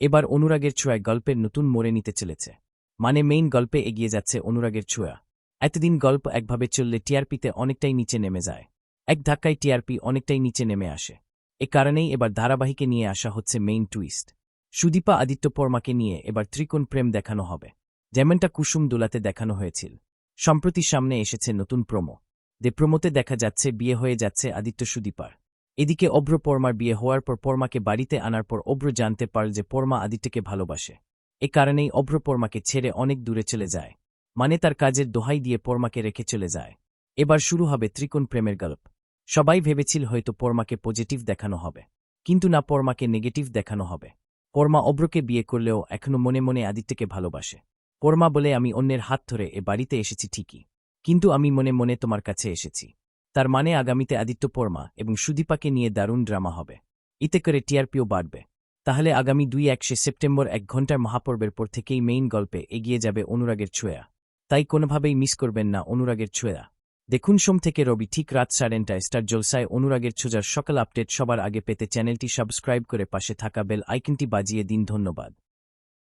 এবার অনুরাগের ছোঁয়ায় গল্পের নতুন মোড়ে নিতে চলেছে। মানে মেইন গল্পে এগিয়ে যাচ্ছে অনুরাগের ছোঁয়া। এতদিন গল্প একভাবে চললে টিআরপিতে অনেকটাই নিচে নেমে যায়। এক ধাক্কায় টিআরপি অনেকটাই নিচে নেমে আসে। এ কারণেই এবার ধারাবাহিকে নিয়ে আসা হচ্ছে মেইন টুইস্ট সুদীপা আদিত্য পর্মাকে নিয়ে এবার ত্রিকোণ প্রেম দেখানো হবে। যেমনটা কুসুম দোলাতে দেখানো হয়েছিল। সম্প্রতি সামনে এসেছে নতুন প্রোমো। দে প্রোমোতে দেখা যাচ্ছে বিয়ে হয়ে যাচ্ছে আদিত্য সুদীপার। এদিকে অব্র পরমার বিয়ে হওয়ার পর পরমাকে বাড়িতে আনার পর অব্র জানতে পারল যে পরমা আদিত্যকে ভালোবাসে। এ কারণেই অব্র পরমাকে ছেড়ে অনেক দূরে চলে যায়। মানে তার কাজের দোহাই দিয়ে পরমাকে রেখে চলে যায়। এবার শুরু হবে ত্রিকোণ প্রেমের গল্প। সবাই ভেবেছিল হয়তো পরমাকে পজিটিভ দেখানো হবে। কিন্তু না, পরমাকে নেগেটিভ দেখানো হবে। পরমা অব্রকে বিয়ে করলেও এখনও মনে মনে আদিত্যকে ভালোবাসে। পরমা বলে, আমি অন্যের হাত ধরে এ বাড়িতে এসেছি ঠিকই। কিন্তু আমি মনে মনে তোমার কাছে এসেছি। তার মানে আগামীতে আদিত্য পরমা এবং সুদীপাকে নিয়ে দারুণ ড্রামা হবে। এতে করে টিআরপিও বাড়বে। তাহলে আগামী দুই একশে সেপ্টেম্বর এক ঘণ্টার মহাপর্বের পর থেকেই মেইন গল্পে এগিয়ে যাবে অনুরাগের ছোঁয়া। তাই কোনোভাবেই মিস করবেন না অনুরাগের ছোঁয়া। দেখুন সোম থেকে রবি ঠিক রাত সাড়েনটায় স্টার জলসায় অনুরাগের ছোঁজার সকাল আপডেট সবার আগে পেতে চ্যানেলটি সাবস্ক্রাইব করে পাশে থাকা বেল আইকনটি বাজিয়ে দিন ধন্যবাদ।